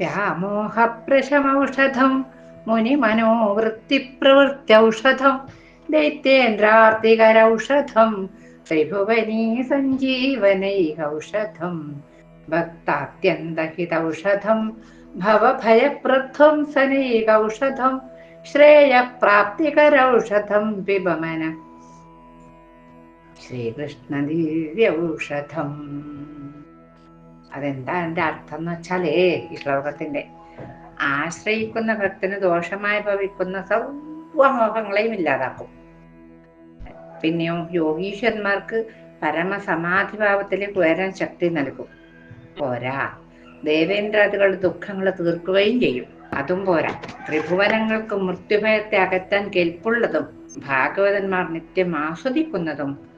व्यामोहप्रशमौषधं मुनिमनोवृत्तिप्रवृत्त्यौषधं दैत्येन्द्रार्तिकरौषधं त्रिभुवनी सञ्जीवनैकौषधं भक्तात्यन्तहितौषधं भवभयप्रध्वंसनैकौषधं श्रेयप्राप्तिकरौषधं पिबमन श्रीकृष्णदिव्यौषधम् അതെന്താ എന്റെ അർത്ഥം എന്ന് വെച്ചാലേ ഈ ശ്ലോകത്തിന്റെ ആശ്രയിക്കുന്ന ഭക്തന് ദോഷമായി ഭവിക്കുന്ന സർവമോഹങ്ങളെയും ഇല്ലാതാക്കും. പിന്നെയോ യോഗീശ്വരന്മാർക്ക് പരമസമാധിഭാവത്തിലേക്ക് ഉയരാൻ ശക്തി നൽകും. പോരാ. ദേവേന്ദ്രാദികളുടെ ദുഃഖങ്ങൾ തീർക്കുകയും ചെയ്യും. അതും പോരാ. ത്രിഭുവനങ്ങൾക്ക് മൃത്യുഭയത്തെ അകറ്റാൻ കെൽപ്പുള്ളതും ഭാഗവതന്മാർ നിത്യം ആസ്വദിക്കുന്നതും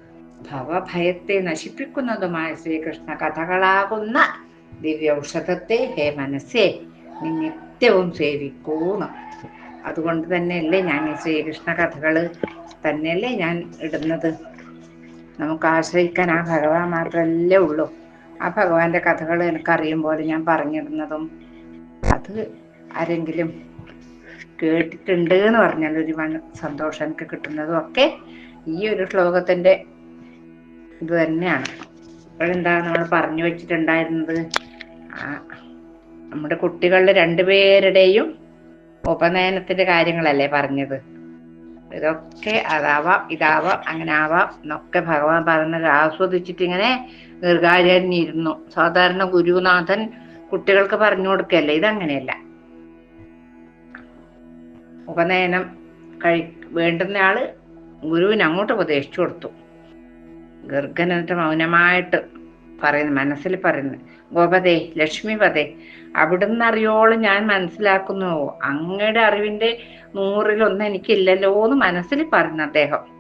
ഭവഭയത്തെ നശിപ്പിക്കുന്നതുമായ ശ്രീകൃഷ്ണ കഥകളാകുന്ന ദിവ്യൌഷധത്തെ ഹേ മനസ്സേ നീ നിത്യവും സേവിക്കൂന്ന് അതുകൊണ്ട് തന്നെയല്ലേ ഞാൻ ഈ ശ്രീകൃഷ്ണ കഥകൾ തന്നെയല്ലേ ഞാൻ ഇടുന്നത്. നമുക്ക് ആശ്രയിക്കാൻ ആ ഭഗവാൻ മാത്രമല്ലേ ഉള്ളൂ. ആ ഭഗവാന്റെ കഥകൾ എനിക്കറിയും പോലെ ഞാൻ പറഞ്ഞിടുന്നതും അത് ആരെങ്കിലും കേട്ടിട്ടുണ്ട് എന്ന് പറഞ്ഞാൽ ഒരു സന്തോഷം എനിക്ക് കിട്ടുന്നതും ഒക്കെ ഈ ഒരു ശ്ലോകത്തിന്റെ ഇത് തന്നെയാണ്. ഇപ്പോഴെന്താ നമ്മൾ പറഞ്ഞു വെച്ചിട്ടുണ്ടായിരുന്നത്? നമ്മുടെ കുട്ടികളുടെ രണ്ടുപേരുടെയും ഉപനയനത്തിന്റെ കാര്യങ്ങളല്ലേ പറഞ്ഞത്. ഇതൊക്കെ അതാവാം ഇതാവാം അങ്ങനെ ആവാം എന്നൊക്കെ ഭഗവാൻ പറഞ്ഞത് ആസ്വദിച്ചിട്ട് ഇങ്ങനെ ദീർഘാചാര്യനിരുന്നു. സാധാരണ ഗുരുനാഥൻ കുട്ടികൾക്ക് പറഞ്ഞു കൊടുക്കല്ലേ ഇതങ്ങനെയല്ല. ഉപനയനം കഴി വേണ്ടുന്ന ആൾ ഗുരുവിന് അങ്ങോട്ട് ഉപദേശിച്ചു കൊടുത്തു. ഗർഗൻ മൗനമായിട്ട് പറയുന്നു മനസ്സിൽ പറയുന്നു. ഗോപതേ ലക്ഷ്മിപതേ അവിടുന്ന് അറിയോളം ഞാൻ മനസ്സിലാക്കുന്നു. അങ്ങയുടെ അറിവിന്റെ നൂറിലൊന്നും എനിക്കില്ലല്ലോ എന്ന് മനസ്സിൽ പറഞ്ഞു അദ്ദേഹം.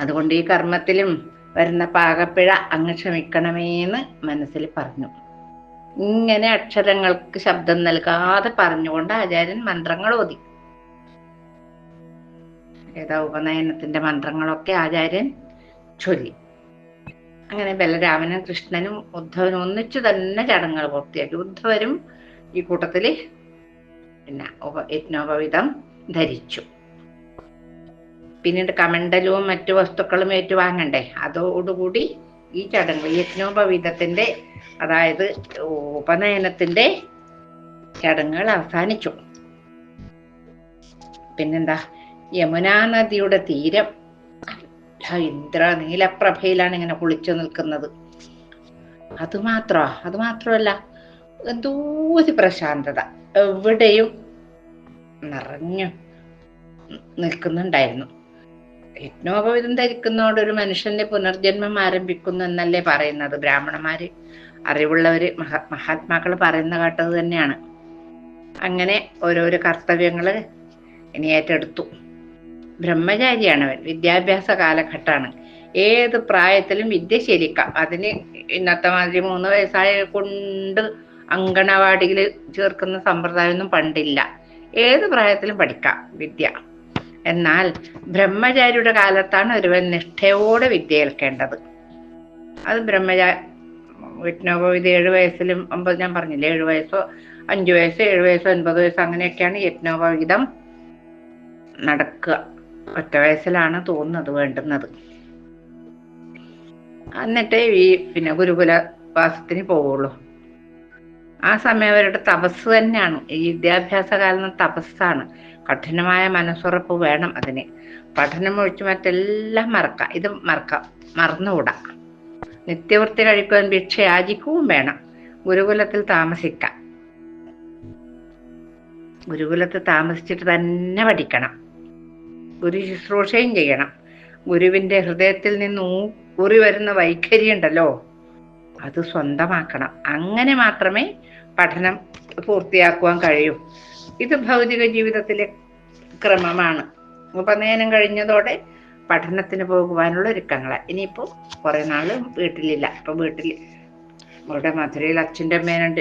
അതുകൊണ്ട് ഈ കർമ്മത്തിലും വരുന്ന പാകപ്പിഴ അങ്ങ് ക്ഷമിക്കണമേന്ന് മനസ്സിൽ പറഞ്ഞു. ഇങ്ങനെ അക്ഷരങ്ങൾക്ക് ശബ്ദം നൽകാതെ പറഞ്ഞുകൊണ്ട് ആചാര്യൻ മന്ത്രങ്ങൾ ഓതി. ഏതാ ഉപനയനത്തിന്റെ മന്ത്രങ്ങളൊക്കെ ആചാര്യൻ ചൊല്ലി. അങ്ങനെ ബലരാമനും കൃഷ്ണനും ഉദ്ധവനും ഒന്നിച്ചു തന്നെ ചടങ്ങുകൾ പൂർത്തിയാക്കി. ഉദ്ധവരും ഈ കൂട്ടത്തിൽ പിന്നെ യജ്ഞോപവിധം ധരിച്ചു. പിന്നീട് കമണ്ടലവും മറ്റു വസ്തുക്കളും ഏറ്റുവാങ്ങണ്ടേ? അതോടുകൂടി ഈ ചടങ്ങ് യജ്ഞോപവിധത്തിന്റെ അതായത് ഉപനയനത്തിന്റെ ചടങ്ങുകൾ അവസാനിച്ചു. പിന്നെന്താ? യമുനാ നദിയുടെ തീരം ഇന്ദ്ര നീലപ്രഭയിലാണ് ഇങ്ങനെ കുളിച്ചു നിൽക്കുന്നത്. അത് മാത്ര? അത് മാത്രമല്ല എന്തോ ഒരു പ്രശാന്തത എവിടെയും നിറഞ്ഞു നിൽക്കുന്നുണ്ടായിരുന്നു. യജ്ഞോപവിധം ധരിക്കുന്നതോടെ ഒരു മനുഷ്യന്റെ പുനർജന്മം ആരംഭിക്കുന്നു എന്നല്ലേ പറയുന്നത്. ബ്രാഹ്മണന്മാര് അറിവുള്ളവര് മഹാ മഹാത്മാക്കൾ പറയുന്ന കേട്ടത് തന്നെയാണ്. അങ്ങനെ ഓരോരോ കർത്തവ്യങ്ങൾ ഇനി ഏറ്റെടുത്തു. ബ്രഹ്മചാരിയാണ് അവൻ. വിദ്യാഭ്യാസ കാലഘട്ടമാണ്. ഏത് പ്രായത്തിലും വിദ്യ ശരിക്കാം അതിന് ഇന്നത്തെ മാതിരി മൂന്ന് വയസ്സായ കൊണ്ട് അങ്കണവാടിയിൽ ചേർക്കുന്ന സമ്പ്രദായമൊന്നും പണ്ടില്ല. ഏത് പ്രായത്തിലും പഠിക്കാം വിദ്യ. എന്നാൽ ബ്രഹ്മചാരിയുടെ കാലത്താണ് ഒരുവൻ നിഷ്ഠയോടെ വിദ്യ ഏൽക്കേണ്ടത് അത് ബ്രഹ്മചാ യജ്ഞോപവിധി ഏഴ് വയസ്സിലും ഒമ്പത് ഞാൻ പറഞ്ഞില്ലേ ഏഴ് വയസ്സോ അഞ്ചു വയസ്സോ ഏഴ് വയസ്സോ ഒൻപത് വയസ്സോ അങ്ങനെയൊക്കെയാണ് യജ്ഞോപവിധം നടക്കുക. ഒറ്റ വയസ്സിലാണ് തോന്നുന്നത് വേണ്ടുന്നത്. എന്നിട്ടേ ഈ പിന്നെ ഗുരുകുല വാസത്തിന് പോവുള്ളൂ. ആ സമയം അവരുടെ തപസ് തന്നെയാണ്. ഈ വിദ്യാഭ്യാസ കാലം തപസ്സാണ്. കഠിനമായ മനസ്സുറപ്പ് വേണം അതിന്. പഠനം ഒഴിച്ചു മറ്റെല്ലാം മറക്കാം. ഇത് മറക്കാം. മറന്നുകൂടാ. നിത്യവൃത്തി കഴിക്കുവാൻ ഭിക്ഷ യാചിക്കുകയും വേണം. ഗുരുകുലത്തിൽ താമസിക്കാം. ഗുരുകുലത്തിൽ താമസിച്ചിട്ട് തന്നെ പഠിക്കണം. ഗുരു ശുശ്രൂഷയും ചെയ്യണം. ഗുരുവിന്റെ ഹൃദയത്തിൽ നിന്ന് ഊറി വരുന്ന വൈഖരി ഉണ്ടല്ലോ അത് സ്വന്തമാക്കണം. അങ്ങനെ മാത്രമേ പഠനം പൂർത്തിയാക്കുവാൻ കഴിയൂ. ഇത് ഭൗതിക ജീവിതത്തിലെ ക്രമമാണ്. ഉപനയനം കഴിഞ്ഞതോടെ പഠനത്തിന് പോകുവാനുള്ള ഒരുക്കങ്ങളാണ് ഇനിയിപ്പോ കുറേ നാൾ വീട്ടിലില്ല. ഇപ്പൊ വീട്ടിൽ ഇവിടെ മധുരയിൽ അച്ഛന്റെ അമ്മേനുണ്ട്.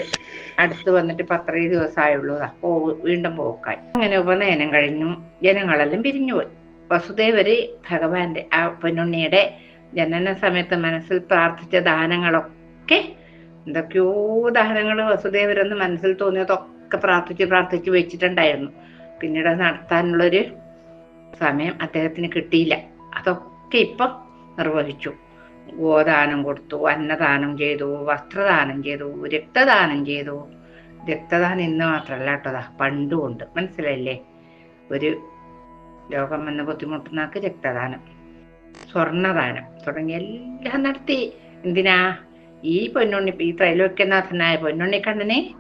അടുത്ത് വന്നിട്ട് പത്രയും ദിവസമായുള്ളൂ. പോ വീണ്ടും പോക്കായി. അങ്ങനെ ഉപനയനം കഴിഞ്ഞു ജനങ്ങളെല്ലാം പിരിഞ്ഞുപോയി. വസുദേവര് ഭഗവാന്റെ ആ പൊന്നുണ്ണിയുടെ ജനന സമയത്ത് മനസ്സിൽ പ്രാർത്ഥിച്ച ദാനങ്ങളൊക്കെ എന്തൊക്കെയോ ദാനങ്ങൾ വസുദേവരെന്ന് മനസ്സിൽ തോന്നിയതൊക്കെ പ്രാർത്ഥിച്ച് പ്രാർത്ഥിച്ച് വെച്ചിട്ടുണ്ടായിരുന്നു. പിന്നീട് നടത്താനുള്ളൊരു സമയം അദ്ദേഹത്തിന് കിട്ടിയില്ല. അതൊക്കെ ഇപ്പം നിർവഹിച്ചു. ഗോദാനം കൊടുത്തു അന്നദാനം ചെയ്തു വസ്ത്രദാനം ചെയ്തു രക്തദാനം ചെയ്തു. രക്തദാനം ഇന്ന് മാത്രമല്ല പണ്ടും ഉണ്ട്. മനസ്സിലായില്ലേ? ഒരു രോഗം വന്ന് ബുദ്ധിമുട്ടുന്നവർക്ക് രക്തദാനം സ്വർണദാനം തുടങ്ങി എല്ലാം നടത്തി. എന്തിനാ? ഈ പൊന്നുണ്ണി ഈ ത്രൈലോക്യനാഥനായ പൊന്നുണ്ണിക്കണ്ണനെ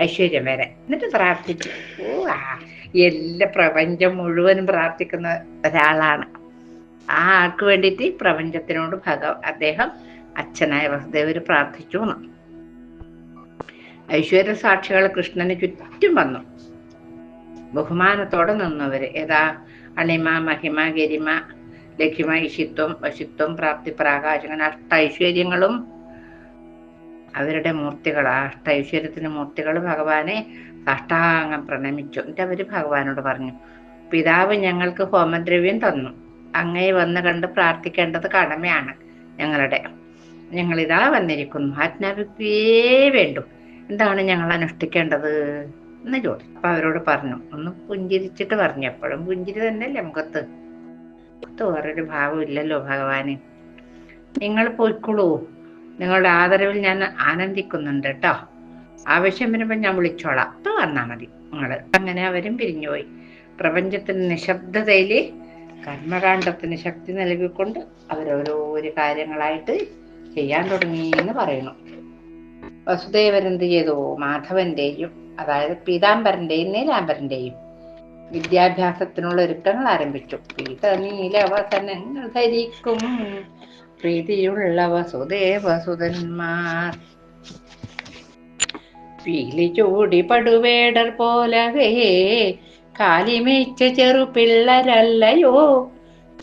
ഐശ്വര്യം വരെ എന്നിട്ട് പ്രാർത്ഥിച്ചു. ഓ ആ എല്ലാ പ്രപഞ്ചം മുഴുവനും പ്രാർത്ഥിക്കുന്ന ഒരാളാണ്. ആ ആൾക്ക് വേണ്ടിയിട്ട് പ്രപഞ്ചത്തിനോട് ഭഗ അദ്ദേഹം അച്ഛനായ വസുദേവർ പ്രാർത്ഥിച്ചു എന്ന്. ഐശ്വര്യ സാക്ഷികൾ കൃഷ്ണന് ചുറ്റും വന്നു. ബഹുമാനത്തോടെ നിന്നവര്. ഏതാ അണിമ മഹിമ ഗരിമ ലഘിമ ഇഷിത്വം വശിത്വം പ്രാപ്തി പ്രാകാശം അങ്ങനെ അഷ്ടൈശ്വര്യങ്ങളും അവരുടെ മൂർത്തികൾ ആ അഷ്ടൈശ്വര്യത്തിന് മൂർത്തികൾ ഭഗവാനെ സാഷ്ടാംഗം പ്രണമിച്ചു. എന്നിട്ട് അവർ ഭഗവാനോട് പറഞ്ഞു പിതാവ് ഞങ്ങൾക്ക് ഹോമദ്രവ്യം തന്നു. അങ്ങയെ വന്ന് കണ്ട് പ്രാർത്ഥിക്കേണ്ടത് കടമയാണ് ഞങ്ങളുടെ. ഞങ്ങൾ ഇതാ വന്നിരിക്കുന്നു. ആജ്ഞാപിക്കുകയേ വേണ്ടു. എന്താണ് ഞങ്ങൾ അനുഷ്ഠിക്കേണ്ടത്? എന്ന് ചോദിച്ചു. അപ്പൊ അവരോട് പറഞ്ഞു ഒന്ന് പുഞ്ചിരിച്ചിട്ട് പറഞ്ഞു. എപ്പോഴും പുഞ്ചിരി തന്നെയല്ലേ മുഖത്ത്? മുഖത്ത് വേറൊരു ഭാവം ഇല്ലല്ലോ ഭഗവാന്. നിങ്ങൾ പോയിക്കോളൂ നിങ്ങളുടെ ആദരവിൽ ഞാൻ ആനന്ദിക്കുന്നുണ്ട് കേട്ടോ. ആവശ്യം വരുമ്പോൾ ഞാൻ വിളിച്ചോളാം. അപ്പൊ വന്നാ മതി. നിങ്ങൾ അങ്ങനെ അവരും പിരിഞ്ഞുപോയി. പ്രപഞ്ചത്തിന് നിശബ്ദതയിൽ കർമ്മകാണ്ഡത്തിന് ശക്തി നൽകിക്കൊണ്ട് അവരോരോരോ കാര്യങ്ങളായിട്ട് ചെയ്യാൻ തുടങ്ങി എന്ന് പറയുന്നു. വസുദേവൻ എന്ത് ചെയ്തു മാധവന്റെയും അതായത് പീതാംബരന്റെയും നീലാംബരന്റെയും വിദ്യാഭ്യാസത്തിനുള്ള ഒരുക്കങ്ങൾ ആരംഭിച്ചു. പീത നീലവസനങ്ങൾ ധരിക്കും പ്രീതിയുള്ള വസുദേവസുതന്മാർ. പീലി ചൂടി പടുവേടർ പോലവേ കാലിമേച്ച ചെറു പിള്ളരല്ലയോ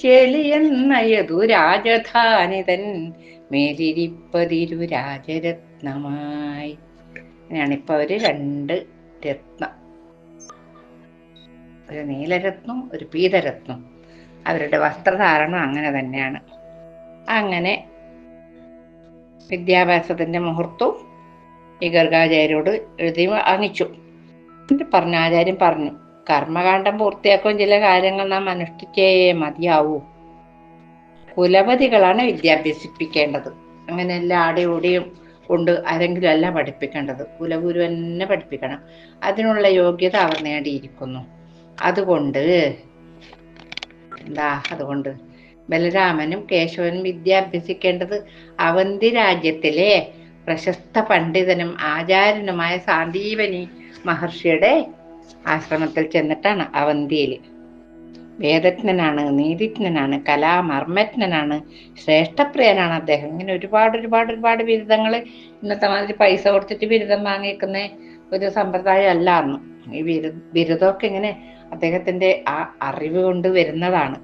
ചെളിയെന്നയതു രാജധാനിതൻ മേലിരിപ്പതിരു രാജരത്നമായി അങ്ങനെയാണ് ഇപ്പൊ അവർ രണ്ട് രത്നം. ഒരു നീലരത്നം ഒരു പീതരത്നം. അവരുടെ വസ്ത്രധാരണം അങ്ങനെ തന്നെയാണ്. അങ്ങനെ വിദ്യാഭ്യാസത്തിന്റെ മുഹൂർത്തവും ഈ ഗർഗാചാര്യോട് എഴുതി വാങ്ങിച്ചു. പറഞ്ഞു ആചാര്യൻ പറഞ്ഞു. കർമ്മകാന്ഡം പൂർത്തിയാക്കും ചില കാര്യങ്ങൾ നാം അനുഷ്ഠിച്ചേ മതിയാവൂ. കുലപതികളാണ് വിദ്യാഭ്യസിപ്പിക്കേണ്ടത്. അങ്ങനെ എല്ലാ ആടെയും ഓടിയും കൊണ്ട് ആരെങ്കിലും അല്ല പഠിപ്പിക്കേണ്ടത്. കുലഗുരു തന്നെ പഠിപ്പിക്കണം. അതിനുള്ള യോഗ്യത അവർ നേടിയിരിക്കുന്നു. അതുകൊണ്ട് എന്താ അതുകൊണ്ട്? ബലരാമനും കേശവനും വിദ്യാഭ്യസിക്കേണ്ടത് അവന്തി രാജ്യത്തിലെ പ്രശസ്ത പണ്ഡിതനും ആചാര്യനുമായ സാന്ദീപനി മഹർഷിയുടെ ആശ്രമത്തിൽ ചെന്നിട്ടാണ് അവന്തിയിൽ. വേദജ്ഞനാണ് നീതിജ്ഞനാണ് കലാമർമ്മജ്ഞനാണ് ശ്രേഷ്ഠപ്രിയനാണ് അദ്ദേഹം. ഇങ്ങനെ ഒരുപാട് ഒരുപാട് ഒരുപാട് ബിരുദങ്ങൾ ഇന്നത്തെ മാതിരി പൈസ കൊടുത്തിട്ട് ബിരുദം വാങ്ങിക്കുന്ന ഒരു സമ്പ്രദായം അല്ല അന്ന്. ഈ ബിരു ബിരുദമൊക്കെ ഇങ്ങനെ അദ്ദേഹത്തിന്റെ ആ അറിവ് കൊണ്ട് വരുന്നതാണ്.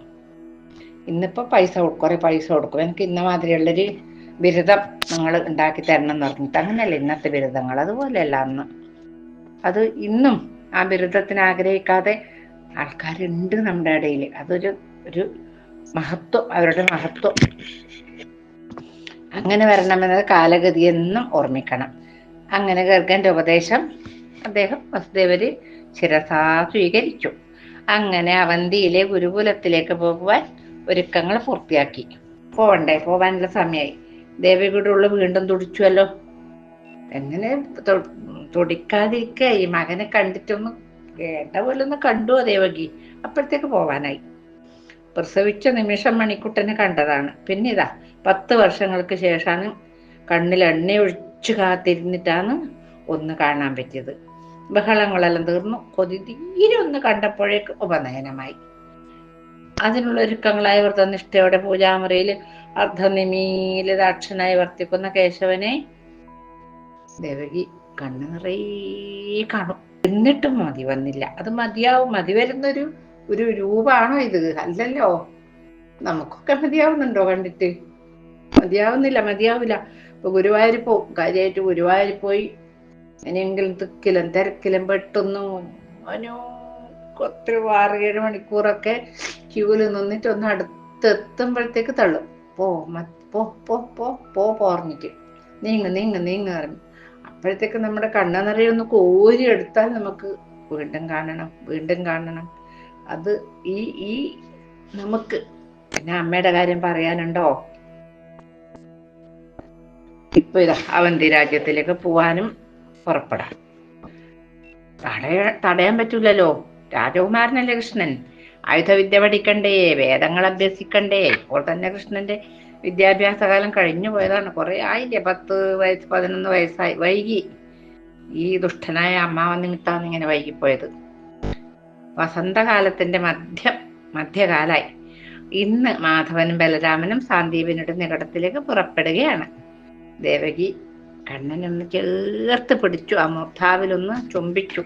ഇന്നിപ്പോ പൈസ കുറെ പൈസ കൊടുക്കും. എനിക്ക് ഇന്ന മാതിരിയുള്ളൊരു ബിരുദം നിങ്ങൾ ഉണ്ടാക്കി തരണം എന്ന് പറഞ്ഞിട്ട് അങ്ങനെയല്ല ഇന്നത്തെ ബിരുദങ്ങൾ. അതുപോലെയല്ല അന്ന്. അത് ഇന്നും ആ ബിരുദത്തിന് ആഗ്രഹിക്കാതെ ആൾക്കാരുണ്ട് നമ്മുടെ ഇടയിൽ അതൊരു ഒരു മഹത്വം അവരുടെ മഹത്വം. അങ്ങനെ വരണമെന്നത് കാലഗതി എന്നും ഓർമ്മിക്കണം. അങ്ങനെ ഗർഗന്റെ ഉപദേശം അദ്ദേഹം വസുദേവര് ശിരസാ സ്വീകരിച്ചു. അങ്ങനെ അവന്തിയിലെ ഗുരുകുലത്തിലേക്ക് പോകുവാൻ ഒരുക്കങ്ങൾ പൂർത്തിയാക്കി. പോവണ്ടേ? പോവാനുള്ള സമയമായി ദേവികുടുള്ള വീണ്ടും തുടിച്ചുവല്ലോ? എങ്ങനെ തുടിക്കാതിരിക്കുക ഈ മകനെ കണ്ടിട്ടൊന്ന് വേണ്ട പോലെ ഒന്ന് കണ്ടു ദേവകി അപ്പോഴത്തേക്ക് പോവാനായി. പ്രസവിച്ച നിമിഷം മണിക്കുട്ടനെ കണ്ടതാണ്. പിന്നെ ഇതാ പത്ത് വർഷങ്ങൾക്ക് ശേഷമാണ് കണ്ണിൽ എണ്ണ ഒഴിച്ചു കാത്തിരുന്നിട്ടാണ് ഒന്ന് കാണാൻ പറ്റിയത്. ബഹളങ്ങളെല്ലാം തീർന്നു. കൊതി തീരെ ഒന്ന് കണ്ടപ്പോഴേക്ക് ഉപനയനമായി. അതിനുള്ള ഒരുക്കങ്ങളായ വ്രതനിഷ്ഠയോടെ പൂജാമുറിയിൽ അർദ്ധനിമീലിതാക്ഷനായി വർത്തിക്കുന്ന കേശവനെ ദേവകി കണ്ണു നിറയെ കാണും. എന്നിട്ടും മതി വന്നില്ല. അത് മതിയാവും. മതി വരുന്നൊരു ഒരു രൂപാണോ ഇത്? അല്ലല്ലോ. നമുക്കൊക്കെ മതിയാവുന്നുണ്ടോ കണ്ടിട്ട്? മതിയാവുന്നില്ല മതിയാവില്ല. ഇപ്പൊ ഗുരുവായൂർ പോവും കാര്യമായിട്ട് ഗുരുവായൂർ പോയി. ഇനിയെങ്കിലും തിക്കിലും തിരക്കിലും പെട്ടൊന്നു. അവനോ ഒത്തിരി ആറ് ഏഴ് മണിക്കൂറൊക്കെ ക്യൂവിൽ നിന്നിട്ട് ഒന്ന് അടുത്തെത്തുമ്പോഴത്തേക്ക് തള്ളും. പോ പോ പോ പോ പോ പോർന്നിട്ട് നീങ്ങ് നീങ്ങ് നീങ്ങ് പറഞ്ഞു. അപ്പോഴത്തേക്ക് നമ്മുടെ കണ്ണ നിറയൊന്ന് കോരി എടുത്താൽ നമുക്ക് വീണ്ടും കാണണം വീണ്ടും കാണണം. അത് ഈ ഈ നമുക്ക് പിന്നെ അമ്മയുടെ കാര്യം പറയാനുണ്ടോ? ഇപ്പൊ ഇതാ അവന്തി രാജ്യത്തിലേക്ക് പോവാനും പുറപ്പെടാം. തടയ തടയാൻ പറ്റൂലല്ലോ. രാജകുമാരനല്ലേ കൃഷ്ണൻ? ആയുധവിദ്യ പഠിക്കണ്ടേ വേദങ്ങൾ അഭ്യസിക്കണ്ടേ ഇപ്പോൾ തന്നെ കൃഷ്ണന്റെ വിദ്യാഭ്യാസ കാലം കഴിഞ്ഞു പോയതാണ്. കുറെ ആയില്ലേ? പത്ത് വയസ്സ് പതിനൊന്ന് വയസ്സായി. വൈകി. ഈ ദുഷ്ടനായ അമ്മാവൻ നിമിത്താണ് ഇങ്ങനെ വൈകിപ്പോയത്. വസന്തകാലത്തിന്റെ മധ്യം മധ്യകാലായി. ഇന്ന് മാധവനും ബലരാമനും സാന്ദീപിനുടെ നികടത്തിലേക്ക് പുറപ്പെടുകയാണ്. ദേവകി കണ്ണനൊന്ന് ചേർത്ത് പിടിച്ചു. ആ മൂർധാവിലൊന്ന് ചുംബിച്ചു.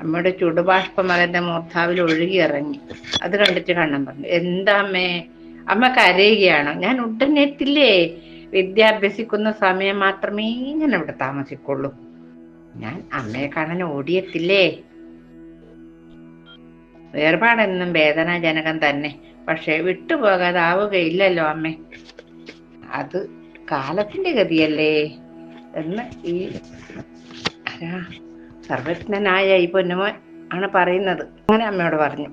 അമ്മയുടെ ചുടുബാഷ്പ അവന്റെ മൂർധാവിൽ ഒഴുകി ഇറങ്ങി അത് കണ്ടിട്ട് കണ്ണൻ പറഞ്ഞു എന്താ അമ്മേ? അമ്മ കരയുകയാണ്. ഞാൻ ഉടനെത്തില്ലേ? വിദ്യ അഭ്യസിക്കുന്ന സമയം മാത്രമേ ഞാൻ ഇവിടെ താമസിക്കുള്ളൂ. ഞാൻ അമ്മയെ കാണാൻ ഓടിയെത്തില്ലേ? വേർപാടെന്നും വേദനാജനകം തന്നെ. പക്ഷെ വിട്ടുപോകാതാവുകയില്ലല്ലോ അമ്മേ. അത് കാലത്തിന്റെ ഗതിയല്ലേ? എന്ന് ഈ സർവജ്ഞനായ ഈ പൊന്നുമോൻ ആണ് പറയുന്നത്. അങ്ങനെ അമ്മയോട് പറഞ്ഞു.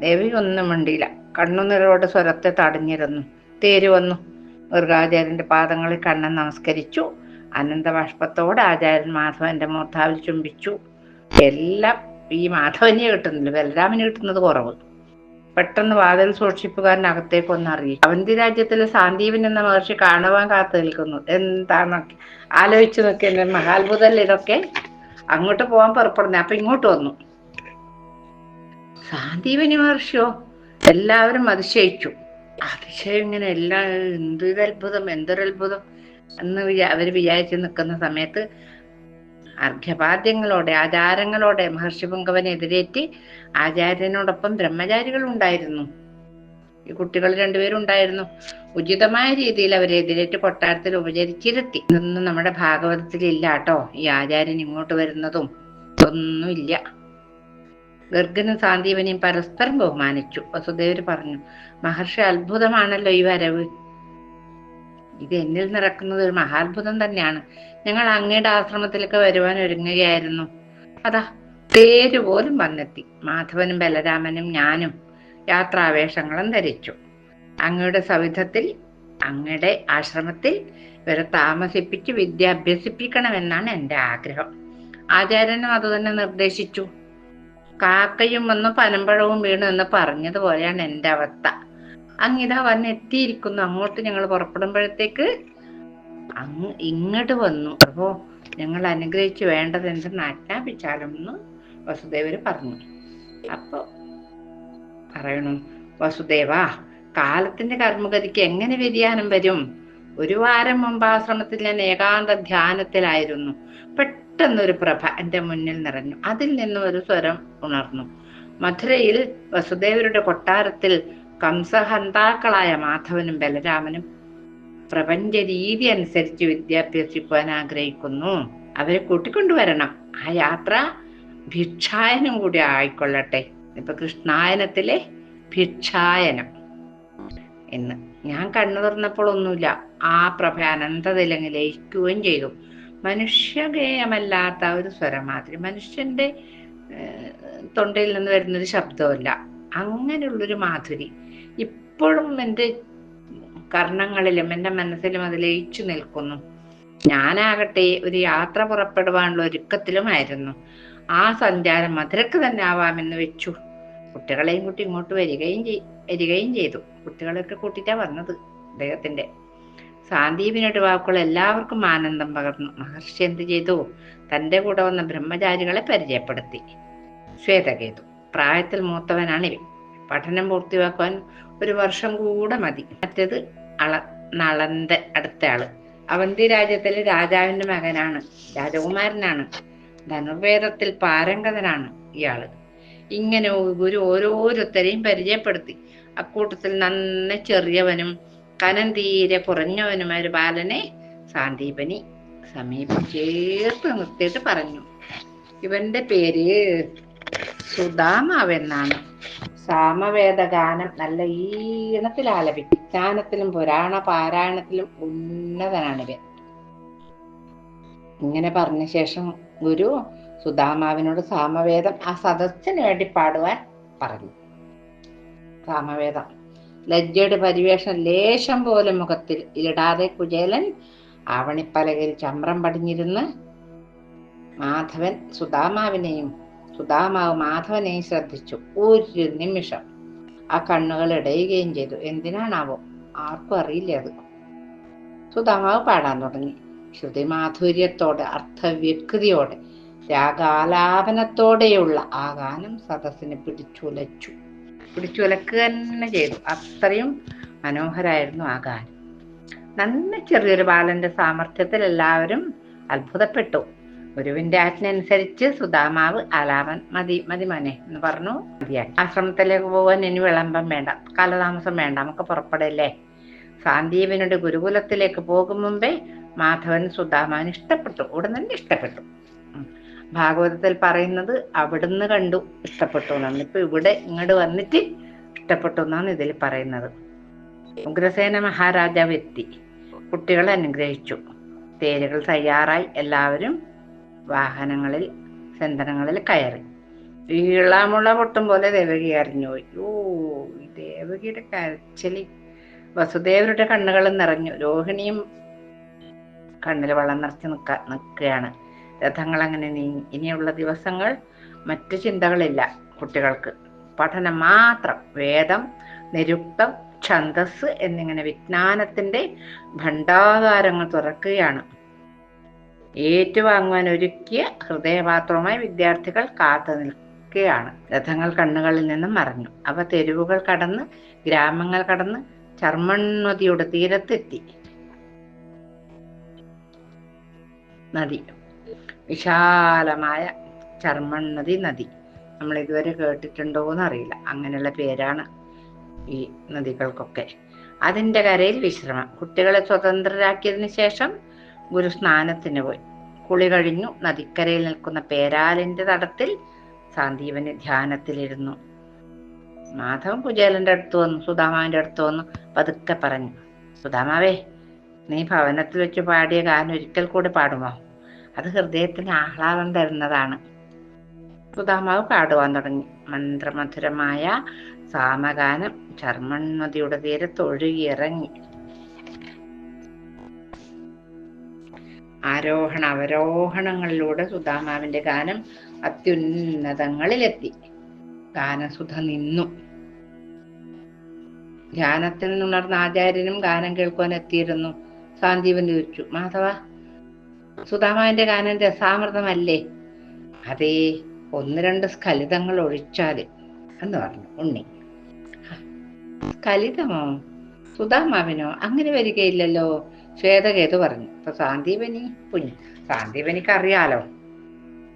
ദേവി ഒന്നും മിണ്ടിയില്ല. കണ്ണുനിറോട് സ്വരത്തെ തടഞ്ഞിരുന്നു. തേര് വന്നു. മൃഗാചാര്യന്റെ പാദങ്ങളിൽ കണ്ണൻ നമസ്കരിച്ചു. അനന്തബാഷ്പത്തോടെ ആചാര്യൻ മാധവന്റെ മൂർധാവിൽ ചുംബിച്ചു. എല്ലാം ഈ മാധവനെ കിട്ടുന്നില്ല. ബലരാമന് കിട്ടുന്നത് കുറവ്. പെട്ടെന്ന് വാതിൽ സൂക്ഷിപ്പുകാരൻ അകത്തേക്ക് ഒന്ന് അറിയിച്ചു അവന്തി രാജ്യത്തിലെ സാന്ദീപൻ എന്ന മഹർഷി കാണുവാൻ കാത്തു നിൽക്കുന്നു. എന്താണൊക്കെ ആലോചിച്ചു നോക്കിയ മഹാത്ഭുതൽ ഇതൊക്കെ? അങ്ങോട്ട് പോവാൻ പുറപ്പെടുന്നേ. അപ്പൊ ഇങ്ങോട്ട് വന്നു. സാന്ദീപനി മഹർഷിയോ? എല്ലാവരും അതിശയിച്ചു. അതിശയം ഇങ്ങനെ എല്ലാ എന്തൊരത്ഭുതം എന്തൊരത്ഭുതം എന്ന് അവർ വിചാരിച്ചു നിൽക്കുന്ന സമയത്ത് അർഘ്യപാദ്യങ്ങളോടെ ആചാരങ്ങളോടെ മഹർഷി പുങ്കവനെ എതിരേറ്റി ആചാര്യനോടൊപ്പം ബ്രഹ്മചാരികൾ ഉണ്ടായിരുന്നു. ഈ കുട്ടികൾ രണ്ടുപേരും ഉണ്ടായിരുന്നു. ഉചിതമായ രീതിയിൽ അവരെ എതിരേറ്റ് കൊട്ടാരത്തിൽ ഉപചരിച്ചിരുത്തി. ഇതൊന്നും നമ്മുടെ ഭാഗവതത്തിൽ ഇല്ല കേട്ടോ. ഈ ആചാര്യൻ ഇങ്ങോട്ട് വരുന്നതും ഒന്നുമില്ല ഗർഗനും സാന്ദീപനെയും പരസ്പരം ബഹുമാനിച്ചു. വസുദേവര് പറഞ്ഞു മഹർഷി അത്ഭുതമാണല്ലോ ഈ വരവ്. ഇത് എന്നിൽ നിറക്കുന്നത് ഒരു മഹാത്ഭുതം തന്നെയാണ്. ഞങ്ങൾ അങ്ങയുടെ ആശ്രമത്തിലേക്ക് വരുവാൻ ഒരുങ്ങുകയായിരുന്നു. അതാ പേര് പോലും വന്നെത്തി. മാധവനും ബലരാമനും ഞാനും യാത്രാവേഷങ്ങളും ധരിച്ചു. അങ്ങയുടെ സവിധത്തിൽ അങ്ങയുടെ ആശ്രമത്തിൽ ഇവരെ താമസിപ്പിച്ച് വിദ്യ അഭ്യസിപ്പിക്കണമെന്നാണ് എന്റെ ആഗ്രഹം. ആചാര്യനും അതുതന്നെ നിർദ്ദേശിച്ചു. കാക്കയും വന്ന് പനമ്പഴവും വീണു എന്ന് പറഞ്ഞതുപോലെയാണ് എന്റെ അവസ്ഥ. അങ്ങിതാ വന്ന് എത്തിയിരിക്കുന്നു അങ്ങോട്ട് ഞങ്ങൾ പുറപ്പെടുമ്പോഴത്തേക്ക് അങ്ങ് ഇങ്ങോട്ട് വന്നു. അപ്പോ ഞങ്ങൾ അനുഗ്രഹിച്ച് വേണ്ടത് എന്തെന്ന് ആജ്ഞാപിച്ചാലും എന്ന് വസുദേവര് പറഞ്ഞു. അപ്പൊ പറയണു വസുദേവ കാലത്തിന്റെ കർമ്മഗതിക്ക് എങ്ങനെ വ്യതിയാനം വരും? ഒരു വാരം മുമ്പ് ആശ്രമത്തിൽ ഞാൻ ഏകാന്ത ധ്യാനത്തിലായിരുന്നു. പെട്ടെന്നൊരു പ്രഭ എന്റെ മുന്നിൽ നിറഞ്ഞു. അതിൽ നിന്നും ഒരു സ്വരം ഉണർന്നു. മധുരയിൽ വസുദേവരുടെ കൊട്ടാരത്തിൽ കംസഹന്താക്കളായ മാധവനും ബലരാമനും പ്രപഞ്ച രീതി അനുസരിച്ച് വിദ്യാഭ്യസിക്കുവാൻ ആഗ്രഹിക്കുന്നു. അവരെ കൂട്ടിക്കൊണ്ടുവരണം. ആ യാത്ര ഭിക്ഷായനം കൂടി ആയിക്കൊള്ളട്ടെ. ഇപ്പൊ കൃഷ്ണായനത്തിലെ ഭിക്ഷായനം എന്ന്. ഞാൻ കണ്ണു തുറന്നപ്പോൾ ഒന്നുമില്ല ആ പ്രഭ അനന്തതയിലങ്ങ് ലയിക്കുകയും ചെയ്തു. മനുഷ്യഗേയമല്ലാത്ത ഒരു സ്വരം മാതിരി. മനുഷ്യന്റെ തൊണ്ടയിൽ നിന്ന് വരുന്നൊരു ശബ്ദമല്ല അങ്ങനെയുള്ളൊരു മാധുരി. ഇപ്പോഴും എന്റെ കർണങ്ങളിലും എന്റെ മനസ്സിലും അത് ലയിച്ചു നിൽക്കുന്നു. ഞാനാകട്ടെ ഒരു യാത്ര പുറപ്പെടുവാനുള്ള ഒരുക്കത്തിലുമായിരുന്നു. ആ സഞ്ചാരം മധുരക്ക് തന്നെ ആവാമെന്ന് വെച്ചു. കുട്ടികളെയും കൂട്ടി ഇങ്ങോട്ട് വരികയും വരികയും ചെയ്തു. കുട്ടികളൊക്കെ കൂട്ടിട്ടാ വന്നത് അദ്ദേഹത്തിന്റെ. സാന്ദീപിനോട് വാക്കുകൾ എല്ലാവർക്കും ആനന്ദം പകർന്നു. മഹർഷി എന്ത് ചെയ്തു? തന്റെ കൂടെ വന്ന ബ്രഹ്മചാരികളെ പരിചയപ്പെടുത്തി. ശ്വേതകേതു. പ്രായത്തിൽ മൂത്തവനാണ് ഇവൻ. പഠനം പൂർത്തിയാക്കുവാൻ ഒരു വർഷം കൂടെ മതി. മറ്റേത് അള നളന്റെ ആൾ അവന്തി രാജ്യത്തിലെ രാജാവിന്റെ മകനാണ്. രാജകുമാരനാണ്. ധനുർവേദത്തിൽ പാരംഗതനാണ് ഇയാൾ. ഇങ്ങനെ ഗുരു ഓരോരുത്തരെയും പരിചയപ്പെടുത്തി. അക്കൂട്ടത്തിൽ നന്നെ ചെറിയവനും കനം തീരെ കുറഞ്ഞവനുമായ ഒരു ബാലനെ സാന്ദീപനി സമീപിച്ചേർത്ത് നിർത്തിയിട്ട് പറഞ്ഞു. ഇവന്റെ പേര് സുധാമാവെന്നാണ്. സാമവേദഗാനം നല്ല ഈണത്തിൽ ആലപിക്കും. വിജ്ഞാനത്തിലും പുരാണ പാരായണത്തിലും ഉന്നതനാണിവൻ. ഇങ്ങനെ പറഞ്ഞ ശേഷം ഗുരു സുധാമാവിനോട് സാമവേദം ആ സദസ്സിന് വേണ്ടി പാടുവാൻ പറഞ്ഞു. സാമവേദം ലജ്ജയുടെ പരിവേഷം ലേശം പോലെ മുഖത്തിൽ ഇടാതെ കുചേലൻ ആവണിപ്പലകയിൽ ചമ്രം പടിഞ്ഞിരുന്ന് മാധവൻ സുധാമാവിനെയും സുധാമാവ് മാധവനെയും ശ്രദ്ധിച്ചു. ഒരു നിമിഷം. ആ കണ്ണുകൾ ഇടയുകയും ചെയ്തു. എന്തിനാണാവോ? ആർക്കും അറിയില്ല അത്. സുധാമാവ് പാടാൻ തുടങ്ങി. ശ്രുതി മാധുര്യത്തോടെ അർത്ഥവ്യക്തിയോടെ രാഗാലാപനത്തോടെയുള്ള ആ ഗാനം സദസ്സിനെ പിടിച്ചുലച്ചു. പിടിച്ചുലക്കുക തന്നെ ചെയ്തു. അത്രയും മനോഹരായിരുന്നു ആ ഗാനം. നന്ന ചെറിയൊരു ബാലന്റെ സാമർഥ്യത്തിൽ എല്ലാവരും അത്ഭുതപ്പെട്ടു. ഗുരുവിന്റെ ആജ്ഞ അനുസരിച്ച് സുധാമാവ് ആലാപൻ മതി മതി മനെ എന്ന് പറഞ്ഞു മതിയാക്കി. ആശ്രമത്തിലേക്ക് പോകാൻ ഇനി വിളംബം വേണ്ട കാലതാമസം വേണ്ട നമുക്ക് പുറപ്പെടല്ലേ? സാന്ദീപിനുടെ ഗുരുകുലത്തിലേക്ക് പോകും മുമ്പേ മാധവൻ സുധാമാവിന് ഇഷ്ടപ്പെട്ടു. ഉടൻ തന്നെ ഇഷ്ടപ്പെട്ടു. ഭാഗവതത്തിൽ പറയുന്നത് അവിടുന്ന് കണ്ടു ഇഷ്ടപ്പെട്ടു എന്നാണ്. ഇപ്പൊ ഇവിടെ ഇങ്ങോട്ട് വന്നിട്ട് ഇഷ്ടപ്പെട്ടു എന്നാണ് ഇതിൽ പറയുന്നത്. ഉഗ്രസേന മഹാരാജാവ് എത്തി കുട്ടികളെ അനുഗ്രഹിച്ചു. തേരുകൾ തയ്യാറായി. എല്ലാവരും വാഹനങ്ങളിൽ ചന്ദനങ്ങളിൽ കയറി. ഈളാമുള്ള പൊട്ടും പോലെ ദേവകി അറിഞ്ഞുപോയി ഓ ദേവകിയുടെ കരച്ചിലി. വസുദേവരുടെ കണ്ണുകൾ നിറഞ്ഞു. രോഹിണിയും കണ്ണിൽ വെള്ളം നിറച്ച് നിക്ക നിൽക്കുകയാണ്. രഥങ്ങൾ അങ്ങനെ നീങ്ങി. ഇനിയുള്ള ദിവസങ്ങൾ മറ്റു ചിന്തകളില്ല കുട്ടികൾക്ക്. പഠനം മാത്രം. വേദം നിരുക്തം ഛന്തസ് എന്നിങ്ങനെ വിജ്ഞാനത്തിന്റെ ഭണ്ഡാകാരങ്ങൾ തുറക്കുകയാണ്. ഏറ്റുവാങ്ങുവാൻ ഒരുക്കിയ ഹൃദയപാത്രവുമായി വിദ്യാർത്ഥികൾ കാത്തു നിൽക്കുകയാണ്. രഥങ്ങൾ കണ്ണുകളിൽ നിന്നും മറഞ്ഞു. അവ തെരുവുകൾ കടന്ന് ഗ്രാമങ്ങൾ കടന്ന് ചർമ്മൺനദിയുടെ തീരത്തെത്തി. നദി. വിശാലമായ ചർമ്മണ്ണതി നദി. നമ്മൾ ഇതുവരെ കേട്ടിട്ടുണ്ടോ എന്നറിയില്ല അങ്ങനെയുള്ള പേരാണ് ഈ നദികൾക്കൊക്കെ. അതിന്റെ കരയിൽ വിശ്രമം. കുട്ടികളെ സ്വതന്ത്രരാക്കിയതിനു ശേഷം ഗുരു സ്നാനത്തിന് പോയി. കുളി കഴിഞ്ഞു. നദിക്കരയിൽ നിൽക്കുന്ന പേരാലിന്റെ തടത്തിൽ സാന്ദീപന് ധ്യാനത്തിലിരുന്നു. മാധവൻ കുചേലന്റെ അടുത്ത് വന്നു. സുധാമാവിന്റെ അടുത്ത് വന്നു. പതുക്കെ പറഞ്ഞു. സുധാമാവേ നീ ഭവനത്തിൽ വെച്ച് പാടിയ ഗാനം ഒരിക്കൽ കൂടി പാടുമോ? അത് ഹൃദയത്തിന് ആഹ്ലാദം തരുന്നതാണ്. സുധാമാവ് പാടുവാൻ തുടങ്ങി. മന്ത്രമധുരമായ സാമഗാനം ചർമ്മൺമതിയുടെ തീരത്ത് ഒഴുകിയിറങ്ങി ആരോഹണ അവരോഹണങ്ങളിലൂടെ സുധാമാവിന്റെ ഗാനം അത്യുന്നതങ്ങളിലെത്തി. ഗാനസുധ നിന്നു. ധ്യാനത്തിൽ നിന്നുണർന്ന ആചാര്യനും ഗാനം കേൾക്കുവാൻ എത്തിയിരുന്നു. സാന്ദീപൻ ചോദിച്ചു മാധവ സുധാമാവിന്റെ ഗാനം രസാമൃതമല്ലേ? അതേ ഒന്ന് രണ്ട് സ്ഖലിതങ്ങൾ ഒഴിച്ചാൽ എന്ന് പറഞ്ഞു ഉണ്ണി. സ്ഖലിതമോ? സുധാമാവിനോ? അങ്ങനെ വരികയില്ലല്ലോ ശ്വേതകേതു പറഞ്ഞു. അപ്പൊ സാന്ദീപനി പുഞ്ചി സാന്ദീപനിക്ക് അറിയാലോ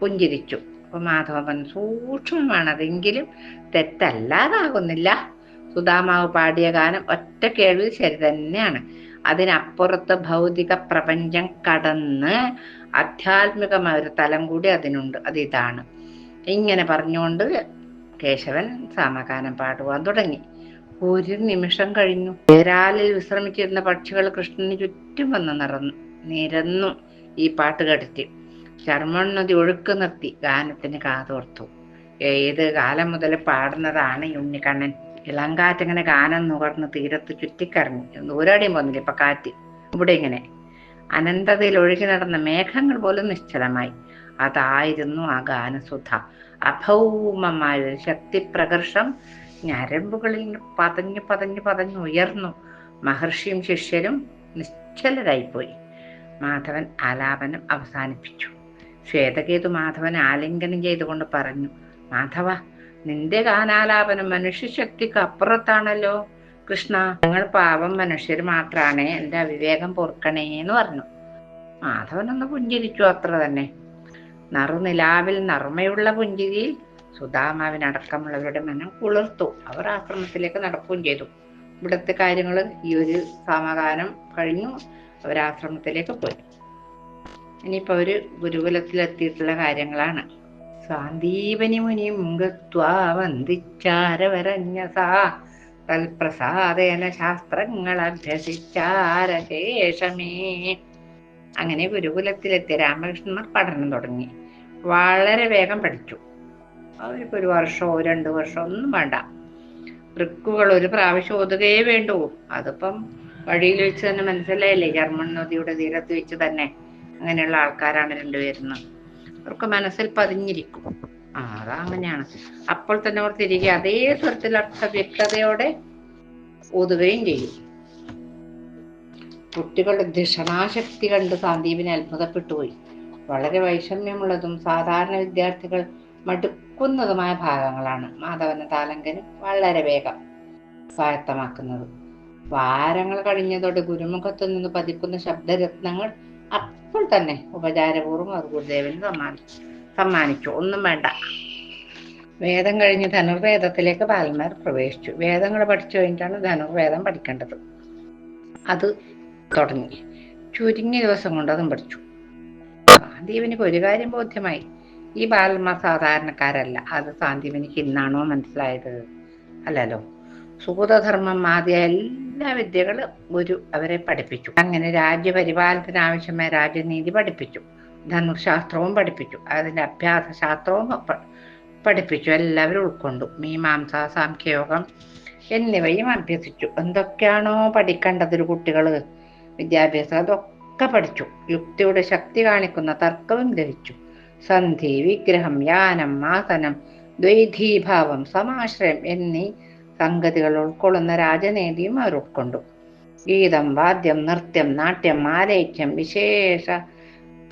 പുഞ്ചിരിച്ചു. അപ്പൊ മാധവൻ സൂക്ഷ്മമാണ് അതെങ്കിലും തെറ്റല്ലാതാകുന്നില്ല. സുധാമാവ് പാടിയ ഗാനം ഒറ്റ കേൾവി ശരി തന്നെയാണ്. അതിനപ്പുറത്ത് ഭൗതിക പ്രപഞ്ചം കടന്ന് ആധ്യാത്മികമായ ഒരു തലം കൂടി അതിനുണ്ട്. അത് ഇതാണ്. ഇങ്ങനെ പറഞ്ഞുകൊണ്ട് കേശവൻ സാമഗാനം പാടുവാൻ തുടങ്ങി. ഒരു നിമിഷം കഴിഞ്ഞു. പേരാലിൽ വിശ്രമിച്ചിരുന്ന പക്ഷികൾ കൃഷ്ണന് ചുറ്റും വന്ന് നിറന്നു. നിരന്നു ഈ പാട്ട് ചർമ്മൺ നദി ഒഴുക്ക് നിർത്തി. ഗാനത്തിന് കാതോർത്തു. ഏത് കാലം മുതൽ പാടുന്നതാണ് ഉണ്ണിക്കണ്ണൻ ഇളങ്കാറ്റിങ്ങനെ ഗാനം നുകർന്ന് തീരത്ത് ചുറ്റിക്കറങ്ങി. ദൂരോടെയും പോന്നില്ല ഇപ്പൊ കാറ്റ്. ഇവിടെ ഇങ്ങനെ. അനന്തതയിൽ ഒഴുകി നടന്ന മേഘങ്ങൾ പോലും നിശ്ചലമായി. അതായിരുന്നു ആ ഗാനസുധ. അഭൗമമായ ഒരു ശക്തി പ്രകർഷം ഞരമ്പുകളിൽ പതഞ്ഞു പതഞ്ഞു പതഞ്ഞു ഉയർന്നു. മഹർഷിയും ശിഷ്യരും നിശ്ചലരായിപ്പോയി. മാധവൻ ആലാപനം അവസാനിപ്പിച്ചു. ശ്വേതകേതു മാധവൻ ആലിംഗനം ചെയ്തുകൊണ്ട് പറഞ്ഞു മാധവ നിന്റെ ഗാനാലാപനം മനുഷ്യശക്തിക്ക് അപ്പുറത്താണല്ലോ. കൃഷ്ണ ഞങ്ങൾ പാവം മനുഷ്യർ മാത്രാണ്. എന്റെ അവിവേകം പൊറുക്കണേ എന്ന് പറഞ്ഞു. മാധവൻ ഒന്ന് പുഞ്ചിരിച്ചു അത്ര തന്നെ. നറുനിലാവിൽ നറുമയുള്ള പുഞ്ചിരിയിൽ സുധാമാവിനടക്കമുള്ളവരുടെ മനം കുളിർത്തു. അവർ ആശ്രമത്തിലേക്ക് നടക്കുകയും ചെയ്തു. ഇവിടുത്തെ കാര്യങ്ങൾ ഈ ഒരു സമാധാനം കഴിഞ്ഞു. അവർ ആശ്രമത്തിലേക്ക് പോയി. ഇനിയിപ്പോ അവർ ഗുരുകുലത്തിലെത്തിയിട്ടുള്ള കാര്യങ്ങളാണ്. സാന്ദീപനി മുനി വന്ദിച്ചാരവരഞ്ഞസാ തൽപ്രസാദേന ശാസ്ത്രങ്ങൾ അഭ്യസിച്ചാരശേഷമേ അങ്ങനെ ഗുരുകുലത്തിലെത്തിയ രാമകൃഷ്ണന്മാർ പഠനം തുടങ്ങി. വളരെ വേഗം പഠിച്ചു. അവർക്ക് ഒരു വർഷമോ രണ്ടു വർഷമോ ഒന്നും വേണ്ട. ഋക്കുകൾ ഒരു പ്രാവശ്യം ഒതുകയേ വേണ്ടു. അതിപ്പം വഴിയിൽ വെച്ച് തന്നെ മനസ്സിലായില്ലേ? ജർമ്മൻ നദിയുടെ തീരത്ത് വെച്ച് തന്നെ. അങ്ങനെയുള്ള ആൾക്കാരാണ് രണ്ടുപേരുന്ന് അവർക്ക് മനസ്സിൽ പതിഞ്ഞിരിക്കും. ആ അതങ്ങനെയാണ്. അപ്പോൾ തന്നെ അവർ തിരികെ അതേ സ്വരത്തിൽ അർത്ഥ വ്യക്തതയോടെ ഓതുകയും ചെയ്യും. കുട്ടികളുടെ ധിഷണാശക്തി കണ്ട് സാന്ദീപിനെ അത്ഭുതപ്പെട്ടു പോയി വളരെ വൈഷമ്യമുള്ളതും സാധാരണ വിദ്യാർത്ഥികൾ മടുക്കുന്നതുമായ ഭാഗങ്ങളാണ് മാധവന താലങ്കന് വളരെ വേഗം സ്വായത്തമാക്കുന്നത്. വാരങ്ങൾ കഴിഞ്ഞതോടെ ഗുരുമുഖത്തു നിന്ന് പതിക്കുന്ന ശബ്ദരത്നങ്ങൾ അപ്പോൾ തന്നെ ഉപചാരപൂർവം അത് ഗുരുദേവന് സമ്മാനിച്ചു സമ്മാനിച്ചു. ഒന്നും വേണ്ട. വേദം കഴിഞ്ഞ് ധനുർവേദത്തിലേക്ക് ബാലന്മാർ പ്രവേശിച്ചു. വേദങ്ങൾ പഠിച്ചു കഴിഞ്ഞിട്ടാണ് ധനുർവേദം പഠിക്കേണ്ടത്. അത് തുടങ്ങി. ചുരുങ്ങിയ ദിവസം കൊണ്ട് അതും പഠിച്ചു. സാന്ദീപനിക്ക് ഒരു കാര്യം ബോധ്യമായി. ഈ ബാലന്മാർ സാധാരണക്കാരല്ല. അത് സാന്ദീപനിക്ക് ഇന്നാണോ മനസ്സിലായത്? അല്ലല്ലോ. സൂതധർമ്മം ആദ്യ വിദ്യകളും ഗുരു അവരെ പഠിപ്പിച്ചു. അങ്ങനെ രാജ്യപരിപാലനത്തിന് ആവശ്യമായ രാജ്യനീതി പഠിപ്പിച്ചു. ധനുശാസ്ത്രവും പഠിപ്പിച്ചു. അതിന്റെ അഭ്യാസ ശാസ്ത്രവും പഠിപ്പിച്ചു. എല്ലാവരും ഉൾക്കൊണ്ടു. മീമാംസ സാംഖ്യയോഗം എന്നിവയും അഭ്യസിച്ചു. എന്തൊക്കെയാണോ പഠിക്കേണ്ടത് ഒരു കുട്ടികൾ വിദ്യാഭ്യാസം അതൊക്കെ പഠിച്ചു. യുക്തിയുടെ ശക്തി കാണിക്കുന്ന തർക്കവും ഗ്രഹിച്ചു. സന്ധി വിഗ്രഹം യാനം ആസനം ദ്വൈധീഭാവം സമാശ്രയം എന്നീ സംഗതികൾ ഉൾക്കൊള്ളുന്ന രാജനീതിയും അവർ ഉൾക്കൊണ്ടു. ഗീതം വാദ്യം നൃത്യം നാട്യം ആലേഖ്യം വിശേഷ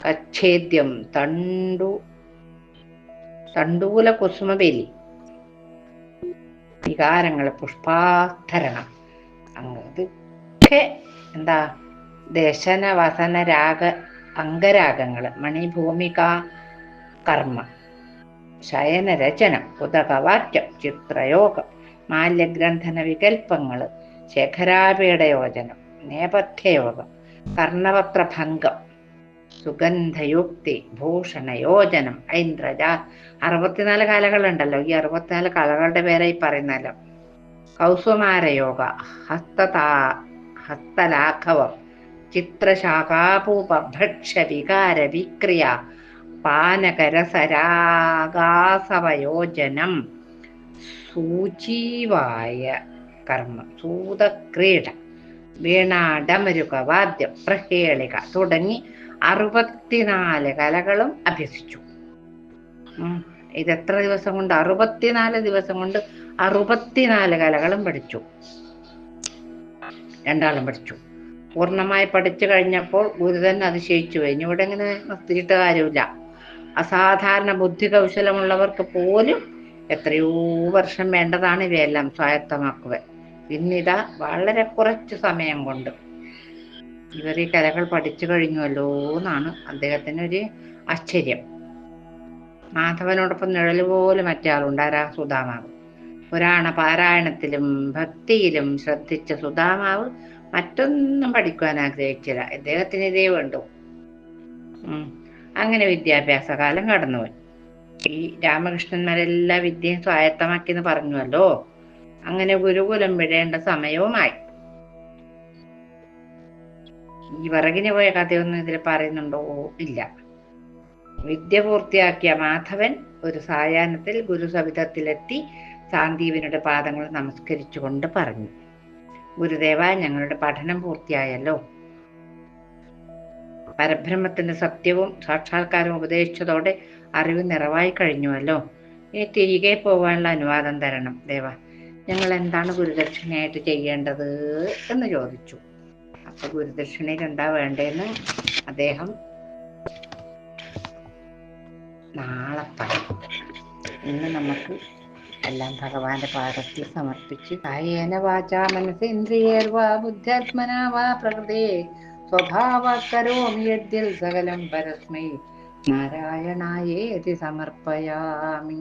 കച്ഛേദ്യം തണ്ടു തണ്ടൂല കുസുമബലി വികാരങ്ങൾ പുഷ്പാധരണം. അതൊക്കെ എന്താ ദശന വസന രാഗ അംഗരാഗങ്ങൾ മണിഭൂമിക കർമ്മ ശയനരചനം ഉദകവാക്യം ചിത്രയോഗം. മാല്യഗ്രന്ഥന വികൽപ്പങ്ങൾ ശേഖരാപീഠയോജനം നേപഥ്യയോഗം കർണപത്രഭംഗം സുഗന്ധയുക്തി ഭൂഷണയോജനം ഐന്ദ്രജ അറുപത്തിനാല് കലകളുണ്ടല്ലോ. ഈ അറുപത്തിനാല് കലകളുടെ പേരെ ഈ പറയുന്നല്ലോ കൗസുമാരയോഗ ഹസ്തതാ ഹസ്തലാഘവം ചിത്രശാഖാപൂപ ഭക്ഷ്യ വികാര വിക്രിയ പാനകരസരാഗാസവയോജനം സൂചീവായ കർമ്മം സൂതക്രീഡ വീണാടമരുക വാദ്യം പ്രഹേളിക തുടങ്ങി അറുപത്തിനാല് കലകളും അഭ്യസിച്ചു. ഇത് എത്ര ദിവസം കൊണ്ട്? അറുപത്തിനാല് ദിവസം കൊണ്ട് അറുപത്തിനാല് കലകളും പഠിച്ചു. രണ്ടാളും പഠിച്ചു. പൂർണമായി പഠിച്ചു കഴിഞ്ഞപ്പോൾ ഗുരുതൻ അതിശയിച്ചു. കഴിഞ്ഞു ഇവിടെ ഇങ്ങനെ നിർത്തിയിട്ട് കാര്യമില്ല. അസാധാരണ ബുദ്ധി കൗശലമുള്ളവർക്ക് പോലും എത്രയോ വർഷം വേണ്ടതാണ് ഇവയെല്ലാം സ്വായത്തമാക്കുക പിന്നിതാ വളരെ കുറച്ച് സമയം കൊണ്ട്. ഇവർ ഈ കലകൾ പഠിച്ചു കഴിഞ്ഞുവല്ലോ എന്നാണ് അദ്ദേഹത്തിന് ഒരു ആശ്ചര്യം. മാധവനോടൊപ്പം നിഴൽ പോലെ മറ്റാളുണ്ടാരാ സുധാമാവ്. പുരാണ പാരായണത്തിലും ഭക്തിയിലും ശ്രദ്ധിച്ച സുധാമാവ് മറ്റൊന്നും പഠിക്കുവാൻ ആഗ്രഹിച്ചില്ല. ഇദ്ദേഹത്തിന് ഇതേ വേണ്ടു അങ്ങനെ വിദ്യാഭ്യാസ കാലം കടന്നുപോയി. ഈ രാമകൃഷ്ണന്മാരെല്ലാ വിദ്യയും സ്വായത്തമാക്കി എന്ന് പറഞ്ഞുവല്ലോ. അങ്ങനെ ഗുരുകുലം വിടേണ്ട സമയവുമായി. ഈ വിറകിന് പോയ കഥയൊന്നും ഇതിൽ പറയുന്നുണ്ടോ? ഇല്ല. വിദ്യ പൂർത്തിയാക്കിയ മാധവൻ ഒരു സായാഹ്നത്തിൽ ഗുരുസവിധത്തിലെത്തി സാന്ദീപിനുടെ പാദങ്ങൾ നമസ്കരിച്ചുകൊണ്ട് പറഞ്ഞു. ഗുരുദേവ ഞങ്ങളുടെ പഠനം പൂർത്തിയായല്ലോ. പരബ്രഹ്മത്തിന്റെ സത്യവും സാക്ഷാത്കാരവും ഉപദേശിച്ചതോടെ അറിവ് നിറവായി കഴിഞ്ഞുവല്ലോ. ഇനി തിരികെ പോകാനുള്ള അനുവാദം തരണം. ദേവ ഞങ്ങൾ എന്താണ് ഗുരുദക്ഷിണയായിട്ട് ചെയ്യേണ്ടത് എന്ന് ചോദിച്ചു. അപ്പൊ ഗുരുദക്ഷിണയിൽ എന്താ വേണ്ടതെന്ന് അദ്ദേഹം നാളെ പറയും. ഇന്ന് നമുക്ക് എല്ലാം ഭഗവാന്റെ പാദത്തിൽ സമർപ്പിച്ച് കായേന വാചാ മനസേന്ദ്രിയേർവാ ബുദ്ധ്യാത്മനാ വാ പ്രകൃതേ സ്വഭാവാത് കരോമി യദ്യൽ സകലം പരസ്മൈ. നാരായണായേതി സമർപ്പയാമി.